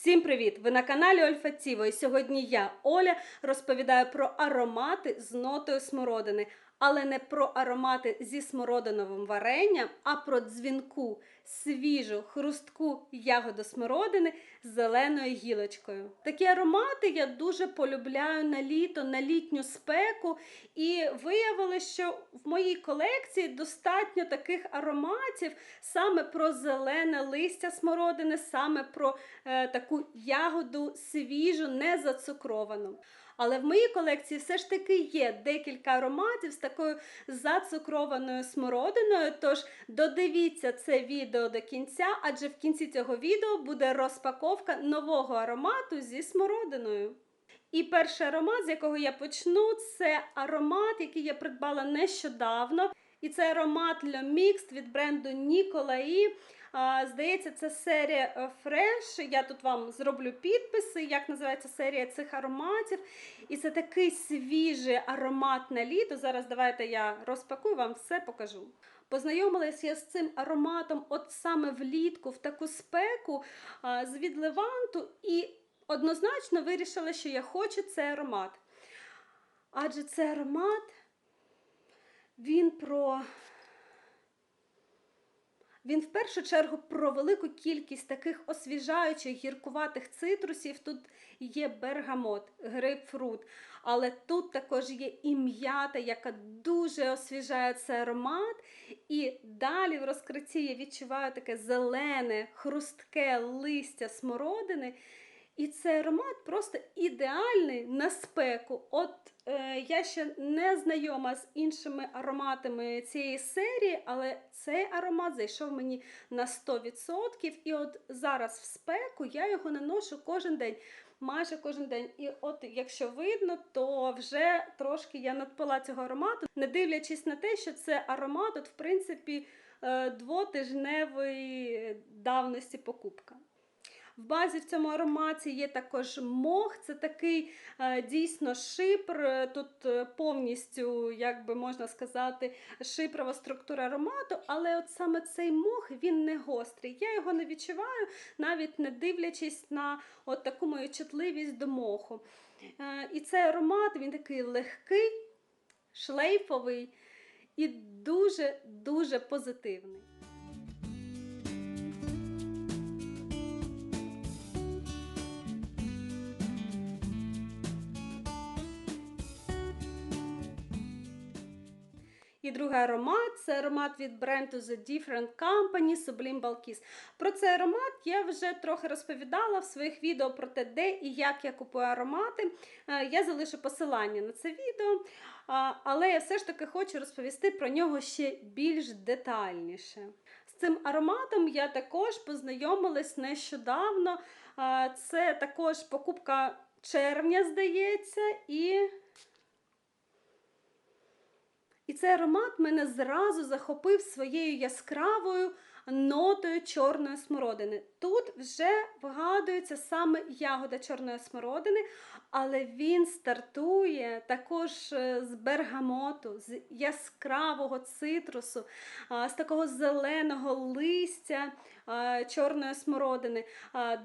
Всім привіт! Ви на каналі Ольфатіво. І сьогодні я, Оля, розповідаю про аромати з нотою смородини, але не про аромати зі смородиновим варенням, а про дзвінку, свіжу, хрустку ягоду смородини з зеленою гілочкою. Такі аромати я дуже полюбляю на літо, на літню спеку. І виявилося, що в моїй колекції достатньо таких ароматів саме про зелене листя смородини, саме про е, таку ягоду свіжу, не зацукровану. Але в моїй колекції все ж таки є декілька ароматів з такою зацукрованою смородиною. Тож додивіться це відео до кінця, адже в кінці цього відео буде розпаковка нового аромату зі смородиною. І перший аромат, з якого я почну, це аромат, який я придбала нещодавно. І це аромат Le Mixed від бренду Ніколаї. Здається, це серія Fresh. Я тут вам зроблю підписи, як називається серія цих ароматів. І це такий свіжий аромат на літо. Зараз давайте я розпакую, вам все покажу. Познайомилася я з цим ароматом от саме влітку, в таку спеку з від Леванту, і однозначно вирішила, що я хочу цей аромат. Адже цей аромат, він про він в першу чергу про велику кількість таких освіжаючих гіркуватих цитрусів. Тут є бергамот, грейпфрут, але тут також є і м'ята, яка дуже освіжає цей аромат. І далі в розкритті я відчуваю таке зелене, хрустке листя смородини. І цей аромат просто ідеальний на спеку. От е, я ще не знайома з іншими ароматами цієї серії, але цей аромат зайшов мені на 100%. І от зараз в спеку я його наношу кожен день. Майже кожен день. І от, якщо видно, то вже трошки я надпила цього аромату, не дивлячись на те, що це аромат, от, в принципі, е, двотижневої давності покупка. В базі в цьому ароматі є також мох, це такий е, дійсно шипр. Тут е, повністю, як би можна сказати, шипрова структура аромату, але от саме цей мох він не гострий. Я його не відчуваю, навіть не дивлячись на от таку мою чутливість до моху. Е, і цей аромат він такий легкий, шлейфовий і дуже-дуже позитивний. Другий аромат це аромат від бренду The Different Company Sublime Balkis. Про цей аромат я вже трохи розповідала в своїх відео про те, де і як я купую аромати. Я залишу посилання на це відео, але я все ж таки хочу розповісти про нього ще більш детальніше. З цим ароматом я також познайомилась нещодавно. Це також покупка червня, здається, і. І цей аромат мене зразу захопив своєю яскравою нотою чорної смородини. Тут вже вгадується саме ягода чорної смородини, але він стартує також е, з бергамоту, з яскравого цитрусу, з такого зеленого листя чорної смородини.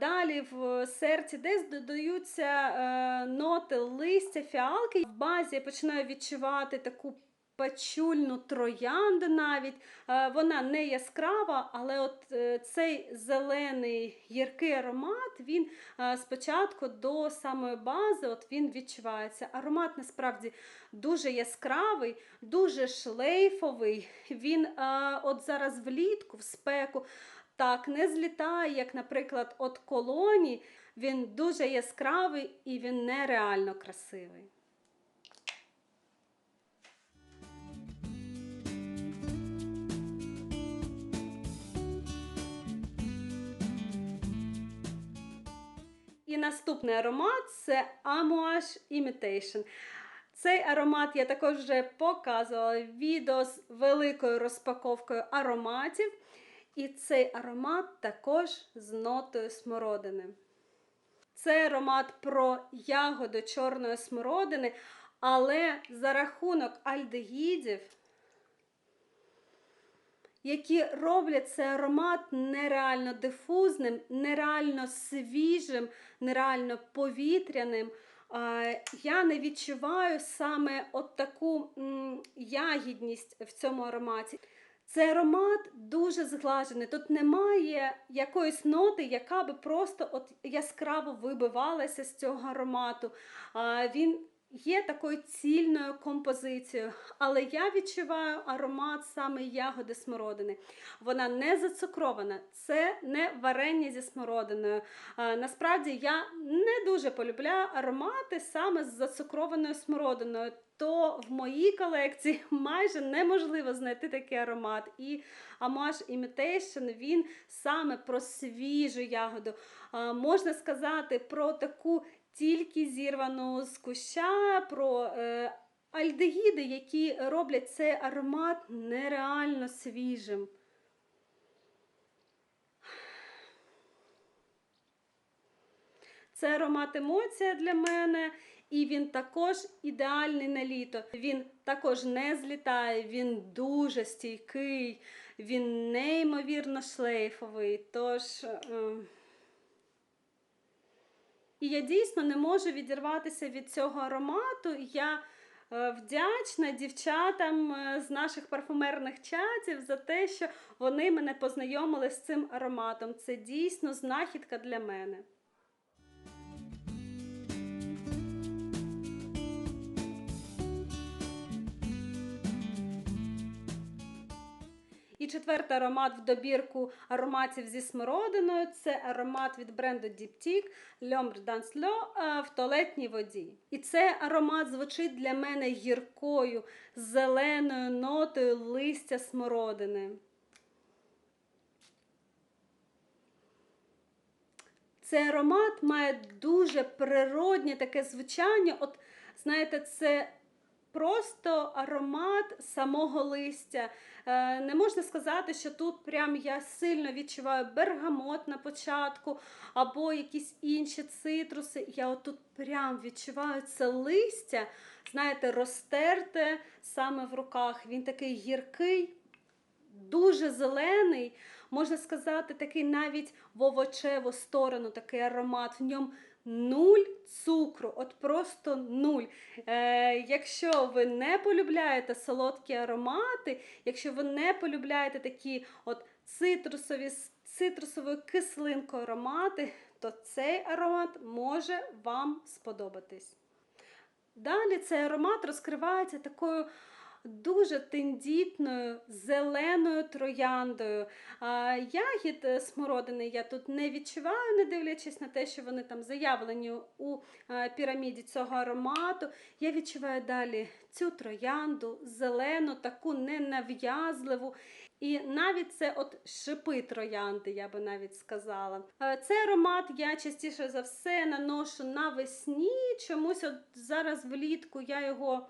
Далі в серці десь додаються е, ноти листя, фіалки. В базі я починаю відчувати таку пачульну троянду навіть. Е, вона не яскрава, але от е, цей зелений гіркий аромат, він е, спочатку до самої бази от він відчувається. Аромат насправді дуже яскравий, дуже шлейфовий. Він от зараз влітку, в спеку. Так, не злітає, як, наприклад, от колоні. Він дуже яскравий і він нереально красивий. І наступний аромат це Amouage Imitation. Цей аромат я також вже показувала відео з великою розпаковкою ароматів. І цей аромат також з нотою смородини. Це аромат про ягоду чорної смородини, але за рахунок альдегідів які роблять цей аромат нереально дифузним, нереально свіжим, нереально повітряним. Я не відчуваю саме от таку ягідність в цьому ароматі. Цей аромат дуже зглажений. Тут немає якоїсь ноти, яка би просто от яскраво вибивалася з цього аромату. Він є такою цільною композицією, але я відчуваю аромат саме ягоди смородини. Вона не зацукрована, це не варення зі смородиною. Насправді я не дуже полюбляю аромати саме з зацукрованою смородиною. То в моїй колекції майже неможливо знайти такий аромат. І Amouage Imitation він саме про свіжу ягоду. Можна сказати про таку тільки зірвану з куща, про е, альдегіди, які роблять цей аромат нереально свіжим. Це аромат емоція для мене, і він також ідеальний на літо. Він також не злітає, він дуже стійкий, він неймовірно шлейфовий. Тож. Е... І я дійсно не можу відірватися від цього аромату. Я е, вдячна дівчатам е, з наших парфумерних чатів за те, що вони мене познайомили з цим ароматом. Це дійсно знахідка для мене. І четвертий аромат в добірку ароматів зі смородиною це аромат від бренду Diptyque L'Ombre d'Ancelot в туалетній воді. І цей аромат звучить для мене гіркою, зеленою нотою листя смородини. Цей аромат має дуже природнє таке звучання. От, знаєте, це просто аромат самого листя. Е, Не можна сказати, що тут прям я сильно відчуваю бергамот на початку або якісь інші цитруси. Я отут прям відчуваю це листя, знаєте, розтерте саме в руках. Він такий гіркий, дуже зелений. Можна сказати, такий навіть в овочеву сторону такий аромат. В ньому нуль цукру, от просто нуль. Е, Якщо ви не полюбляєте солодкі аромати, якщо ви не полюбляєте такі от цитрусові цитрусовою кислинкою аромати, то цей аромат може вам сподобатись. Далі цей аромат розкривається такою дуже тендітною зеленою трояндою. Ягід е, смородини я тут не відчуваю, не дивлячись на те, що вони там заявлені у піраміді цього аромату. Я відчуваю далі цю троянду, зелену, таку ненав'язливу. І навіть це от шипи троянди, я би навіть сказала. Е, Цей аромат я частіше за все наношу навесні. Чомусь от зараз влітку я його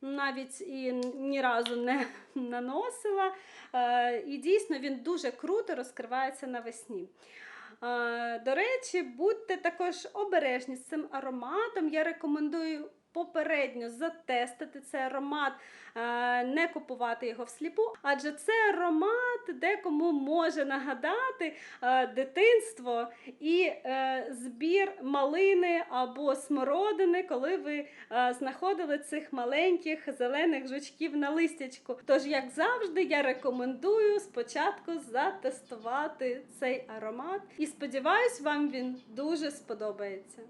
навіть і ні разу не наносила. Е, І дійсно він дуже круто розкривається навесні. Е, До речі, будьте також обережні з цим ароматом. Я рекомендую попередньо затестити цей аромат, е, не купувати його всліпу, адже це аромат декому може нагадати е, дитинство і е, збір малини або смородини, коли ви знаходили цих маленьких зелених жучків на листячку. Тож, як завжди, я рекомендую спочатку затестувати цей аромат і сподіваюсь, вам він дуже сподобається.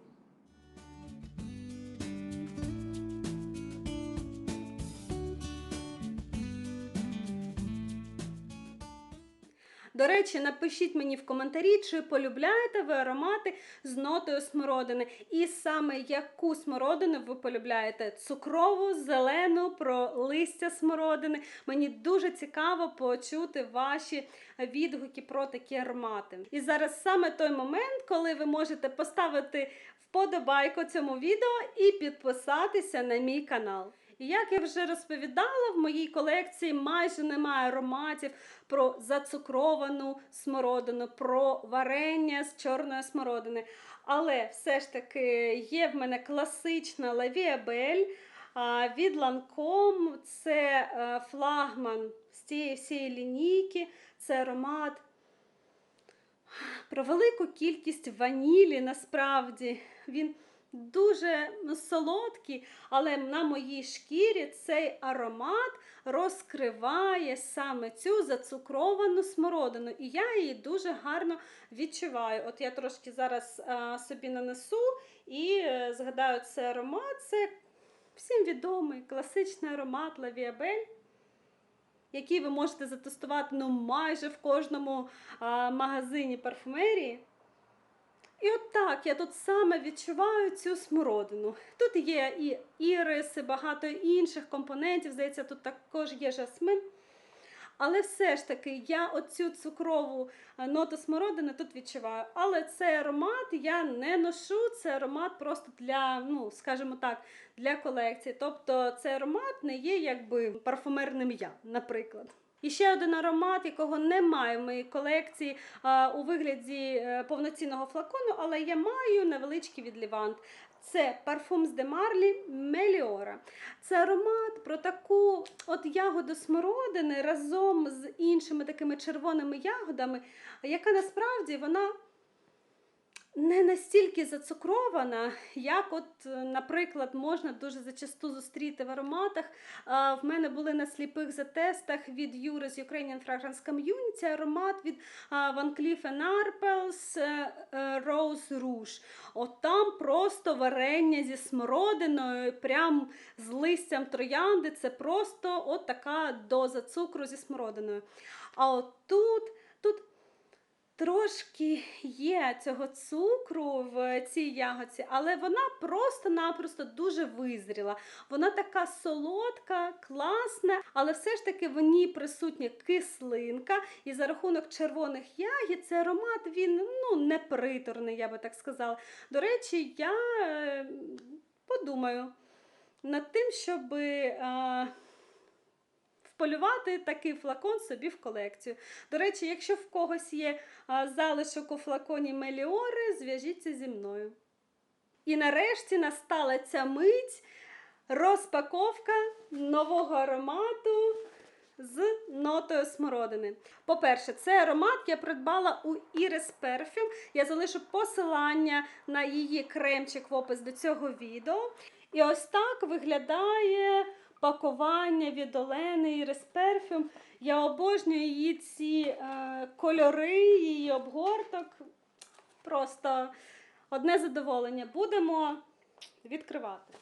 До речі, напишіть мені в коментарі, чи полюбляєте ви аромати з нотою смородини, і саме яку смородину ви полюбляєте: цукрову, зелену, про листя смородини. Мені дуже цікаво почути ваші відгуки про такі аромати. І зараз саме той момент, коли ви можете поставити вподобайку цьому відео і підписатися на мій канал. І як я вже розповідала, в моїй колекції майже немає ароматів про зацукровану смородину, про варення з чорної смородини. Але все ж таки є в мене класична лавіабель. Від Lancome це е, флагман з цієї всієї лінійки, це аромат про велику кількість ванілі насправді. Він дуже солодкий, але на моїй шкірі цей аромат розкриває саме цю зацукровану смородину. І я її дуже гарно відчуваю. От я трошки зараз а, собі нанесу і е, згадаю цей аромат. Це всім відомий класичний аромат Лавіабель який ви можете затестувати ну, майже в кожному а, магазині парфумерії. І от так, я тут саме відчуваю цю смородину. Тут є і іриси, багато інших компонентів, здається, тут також є жасмин. Але все ж таки я оцю цукрову е, ноту смородини тут відчуваю. Але цей аромат я не ношу, це аромат просто для, ну, скажімо так, для колекції. Тобто цей аромат не є якби парфумерним я, наприклад. І ще один аромат, якого немає в моїй колекції а, у вигляді е, повноцінного флакону, але я маю невеличкий відлівант. Це парфум з Демарлі Меліора. Це аромат про таку от ягоду смородини разом з іншими такими червоними ягодами, яка насправді вона не настільки зацукрована, як, от, е, наприклад, можна дуже зачасту зустріти в ароматах. В мене були на сліпих затестах від Юри з Ukrainian Fragrance Community аромат від Van Cleef Arpels е, е, Rose Rouge. От там просто варення зі смородиною, прям з листям троянди. Це просто от така доза цукру зі смородиною. А от тут, тут Трошки є цього цукру в цій ягодці, але вона просто-напросто дуже визріла. Вона така солодка, класна, але все ж таки в ній присутня кислинка, і за рахунок червоних ягід цей аромат він ну, не приторний, я би так сказала. До речі, я е, подумаю над тим, щоб. Вполювати такий флакон собі в колекцію. До речі, якщо в когось є залишок у флаконі Меліори, зв'яжіться зі мною. І нарешті настала ця мить розпаковка нового аромату. З нотою смородини. По-перше, цей аромат я придбала у Iris Perfume. Я залишу посилання на її кремчик в опис до цього відео. І ось так виглядає пакування від Олени Iris Perfume. Я обожнюю її ці е, кольори, її обгорток. Просто одне задоволення. Будемо відкривати.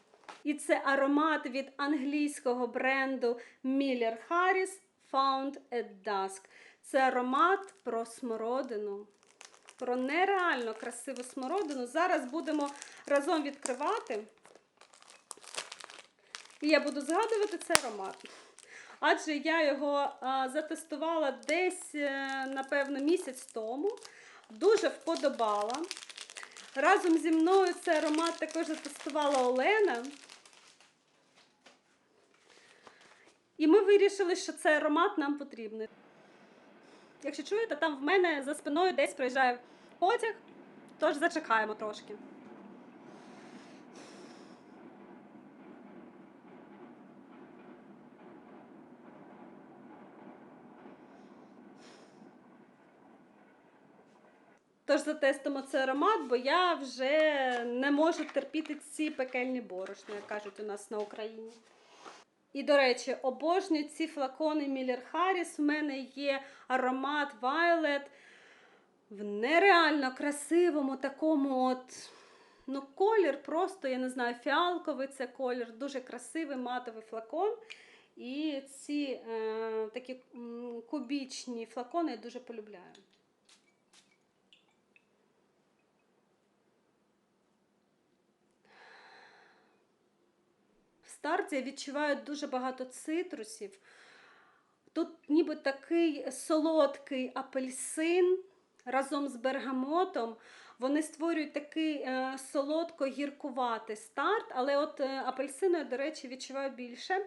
І це аромат від англійського бренду Miller Harris Found at Dusk. Це аромат про смородину. Про нереально красиву смородину. Зараз будемо разом відкривати. І я буду згадувати цей аромат. Адже я його а, затестувала десь, е, напевно, місяць тому. Дуже вподобала. Разом зі мною цей аромат також затестувала Олена. І ми вирішили, що цей аромат нам потрібний. Якщо чуєте, там в мене за спиною десь проїжджає потяг, тож зачекаємо трошки. Тож затестимо цей аромат, бо я вже не можу терпіти ці пекельні борошна, як кажуть у нас на Україні. І, до речі, обожнюю ці флакони Miller Harris. У мене є аромат Violet в нереально красивому такому от. Ну, колір просто, я не знаю, фіалковий це колір, дуже красивий матовий флакон. І ці е, такі кубічні флакони я дуже полюбляю. В я відчуваю дуже багато цитрусів. Тут ніби такий солодкий апельсин разом з бергамотом. Вони створюють такий е, солодко-гіркуватий старт, але от е, апельсину я, до речі, відчуваю більше.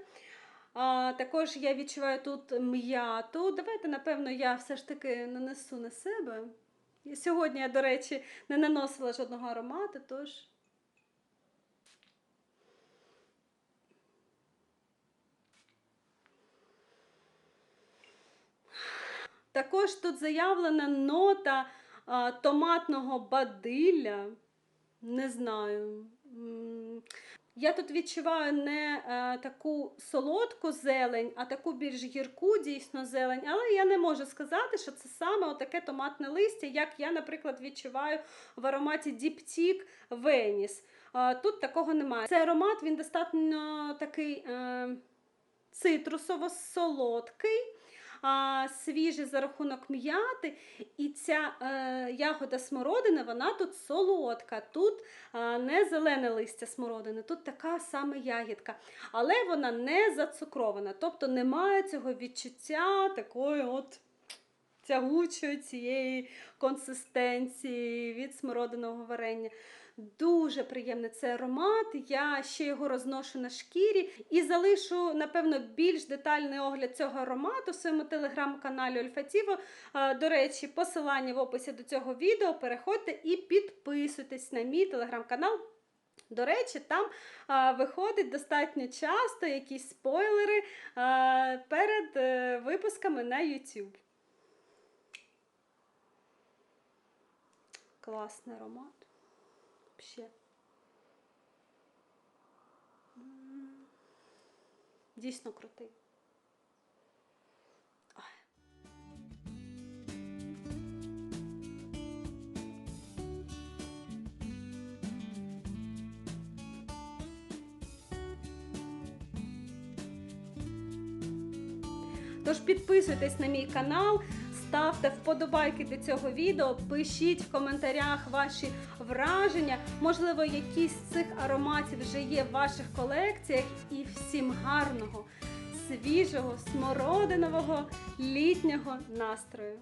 А, також я відчуваю тут м'яту. Давайте, напевно, я все ж таки нанесу на себе. Сьогодні я, до речі, не наносила жодного аромату, тож. Також тут заявлена нота а, томатного бадилля. Не знаю. Я тут відчуваю не е, таку солодку зелень, а таку більш гірку дійсно зелень. Але я не можу сказати, що це саме отаке томатне листя, як я, наприклад, відчуваю в ароматі Діптік Веніс. Е, Тут такого немає. Цей аромат він достатньо такий е, цитрусово-солодкий. А, свіжий за рахунок м'яти, і ця е, ягода смородини, вона тут солодка. Тут не зелене листя смородини, тут така саме ягідка. Але вона не зацукрована, тобто немає цього відчуття такої от тягучої цієї консистенції від смородиного варення. Дуже приємний цей аромат. Я ще його розношу на шкірі і залишу, напевно, більш детальний огляд цього аромату в своєму телеграм-каналі Ольфатіво. До речі, посилання в описі до цього відео. Переходьте і підписуйтесь на мій телеграм-канал. До речі, там а, виходить достатньо часто якісь спойлери а, перед е, випусками на YouTube. Класний аромат. Вообще. Дійсно крутий. Тож підписуйтесь на мій канал, ставте вподобайки до цього відео, пишіть в коментарях ваші враження. Можливо, якісь з цих ароматів вже є в ваших колекціях. І всім гарного, свіжого, смородинового літнього настрою!